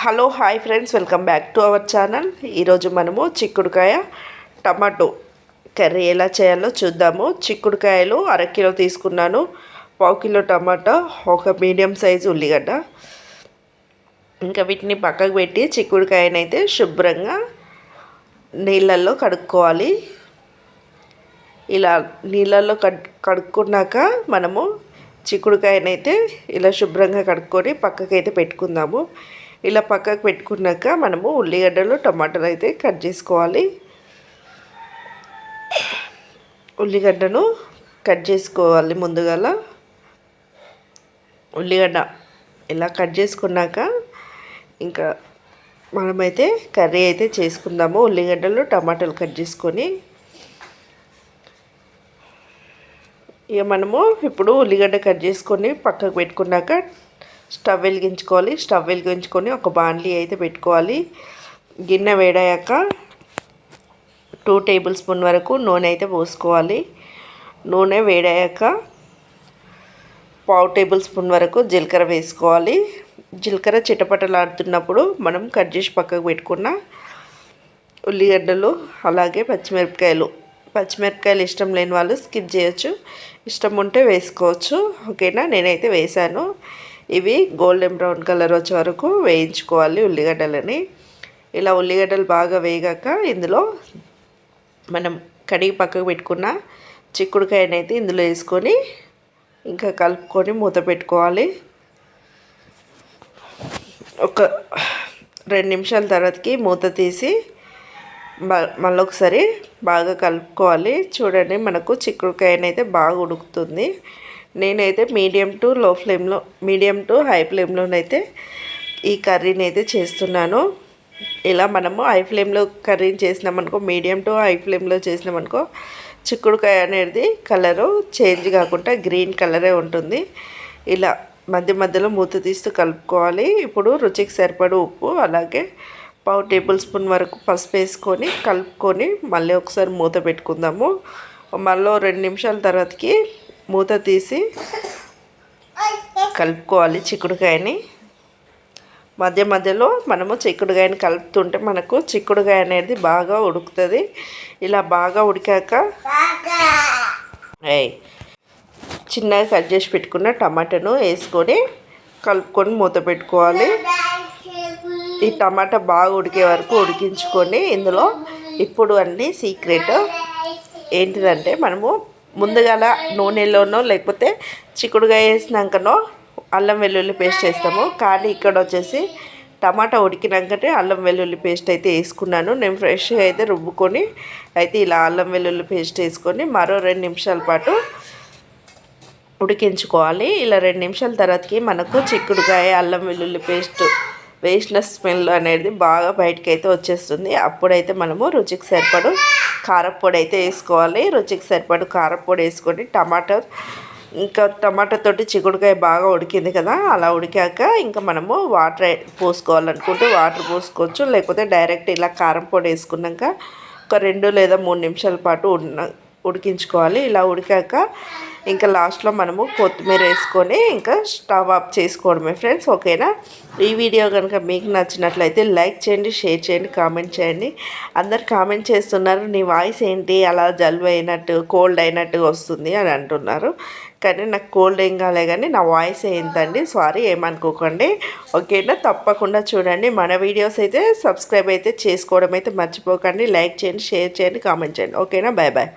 Hello hi friends welcome back to our channel. ఈరోజు మనము చిక్కుడుకాయ టమాటో కర్రీ ఎలా చేయాలో చూద్దాము. చిక్కుడుకాయలు అరకిలో తీసుకున్నాను. పావు కిలో టమాటా ఒక మీడియం సైజు ఉల్లిగడ్డ. ఇంకా వీటిని పక్కకు పెట్టి చిక్కుడుకాయనైతే శుభ్రంగా నీళ్ళల్లో కడుక్కోవాలి. ఇలా నీళ్ళల్లో కడుక్కున్నాక మనము చిక్కుడుకాయనైతే ఇలా శుభ్రంగా కడుక్కొని పక్కకైతే పెట్టుకుందాము. ఇలా పక్కకు పెట్టుకున్నాక మనము ఉల్లిగడ్డలు టమాటాలు అయితే కట్ చేసుకోవాలి. ఉల్లిగడ్డను కట్ చేసుకోవాలి ముందుగాల. ఉల్లిగడ్డ ఇలా కట్ చేసుకున్నాక ఇంకా మనమైతే కర్రీ అయితే చేసుకుందాము. ఉల్లిగడ్డలు టమాటాలు కట్ చేసుకొని. ఇక మనము ఇప్పుడు ఉల్లిగడ్డ కట్ చేసుకొని పక్కకు పెట్టుకున్నాక స్టవ్ వెలిగించుకోవాలి. స్టవ్ వెలిగించుకొని ఒక బాండ్లీ అయితే పెట్టుకోవాలి. గిన్నె వేడాక టూ టేబుల్ స్పూన్ వరకు నూనె అయితే పోసుకోవాలి. నూనె వేడాక పావు టేబుల్ స్పూన్ వరకు జీలకర్ర వేసుకోవాలి. జీలకర్ర చిటపటలాడుతున్నప్పుడు మనం కట్ చేసి పక్కకు పెట్టుకున్న ఉల్లిగడ్డలు అలాగే పచ్చిమిరపకాయలు. పచ్చిమిరపకాయలు ఇష్టం లేని వాళ్ళు స్కిప్ చేయొచ్చు. ఇష్టం ఉంటే వేసుకోవచ్చు. ఓకేనా? నేనైతే వేశాను. ఇవి గోల్డెన్ బ్రౌన్ కలర్ వచ్చే వరకు వేయించుకోవాలి ఉల్లిగడ్డలని. ఇలా ఉల్లిగడ్డలు బాగా వేగాక ఇందులో మనం కడిగి పక్కకు పెట్టుకున్న చిక్కుడుకాయనైతే ఇందులో వేసుకొని ఇంకా కలుపుకొని మూత పెట్టుకోవాలి. ఒక రెండు నిమిషాల తర్వాతకి మూత తీసి మళ్ళీ ఒకసారి బాగా కలుపుకోవాలి. చూడండి మనకు చిక్కుడుకాయనైతే బాగా ఉడుకుతుంది. నేనైతే మీడియం టు లో ఫ్లేమ్లో మీడియం టు హై ఫ్లేమ్లోనైతే ఈ కర్రీని అయితే చేస్తున్నాను. ఇలా మనము హై ఫ్లేమ్లో కర్రీని చేసినామనుకో మీడియం టు హై ఫ్లేమ్లో చేసినామనుకో చిక్కుడుకాయ అనేది కలరు చేంజ్ కాకుండా గ్రీన్ కలరే ఉంటుంది. ఇలా మధ్య మధ్యలో మూత తీస్తూ కలుపుకోవాలి. ఇప్పుడు రుచికి సరిపడు ఉప్పు అలాగే పావు టేబుల్ స్పూన్ వరకు పసుపు వేసుకొని కలుపుకొని మళ్ళీ ఒకసారి మూత పెట్టుకుందాము. మళ్ళీ రెండు నిమిషాల తర్వాతకి మూత తీసి కలుపుకోవాలి చిక్కుడుకాయని. మధ్య మధ్యలో మనము చిక్కుడుకాయని కలుపుతుంటే మనకు చిక్కుడుకాయ అనేది బాగా ఉడుకుతుంది. ఇలా బాగా ఉడికాక చిన్నగా కట్ చేసి పెట్టుకున్న టమాటాను వేసుకొని కలుపుకొని మూత పెట్టుకోవాలి. ఈ టమాటా బాగా ఉడికే వరకు ఉడికించుకొని ఇందులో ఇప్పుడు అన్నీ సీక్రెట్ ఏంటిదంటే మనము ముందుగాల నూనెలోనో లేకపోతే చిక్కుడుగా వేసినాకనో అల్లం వెల్లుల్లి పేస్ట్ వేస్తాము కానీ ఇక్కడ వచ్చేసి టమాటా ఉడికినాకనే అల్లం వెల్లుల్లి పేస్ట్ అయితే వేసుకున్నాను. నేను ఫ్రెష్గా అయితే రుబ్బుకొని అయితే ఇలా అల్లం వెల్లుల్లి పేస్ట్ వేసుకొని మరో రెండు నిమిషాల పాటు ఉడికించుకోవాలి. ఇలా రెండు నిమిషాల తర్వాతకి మనకు చిక్కుడుకాయ అల్లం వెల్లుల్లి పేస్ట్ వేసిన స్మెల్ అనేది బాగా బయటకు అయితే వచ్చేస్తుంది. అప్పుడైతే మనము రుచికి సరిపడు కారపొడి అయితే వేసుకోవాలి. రుచికి సరిపడు కారపొడి వేసుకొని టమాటా ఇంకా టమాటాతోటి చిగుడుకాయ బాగా ఉడికింది కదా అలా ఉడికాక ఇంకా మనము వాటర్ పోసుకోవాలనుకుంటే వాటర్ పోసుకోవచ్చు. లేకపోతే డైరెక్ట్ ఇలా కారం పొడి వేసుకున్నాక ఒక రెండు లేదా మూడు నిమిషాల పాటు ఉన్న ఉడికించుకోవాలి. ఇలా ఉడికాక ఇంకా లాస్ట్లో మనము కొత్తిమీర వేసుకొని ఇంకా స్టవ్ ఆఫ్ చేసుకోవడమే ఫ్రెండ్స్ ఓకేనా? ఈ వీడియో కనుక మీకు నచ్చినట్లయితే లైక్ చేయండి షేర్ చేయండి కామెంట్ చేయండి. అందరు కామెంట్ చేస్తున్నారు నీ వాయిస్ ఏంటి? అలా జలుబు అయినట్టు కోల్డ్ అయినట్టు వస్తుంది అని అంటున్నారు. కానీ నాకు కోల్డ్ ఏం కాలే కానీ నా వాయిస్ ఏంటండి? సారీ ఏమనుకోకండి. ఓకేనా? తప్పకుండా చూడండి. మన వీడియోస్ అయితే సబ్స్క్రైబ్ అయితే చేసుకోవడం అయితే మర్చిపోకండి. లైక్ చేయండి షేర్ చేయండి కామెంట్ చేయండి. ఓకేనా? Bye bye bye.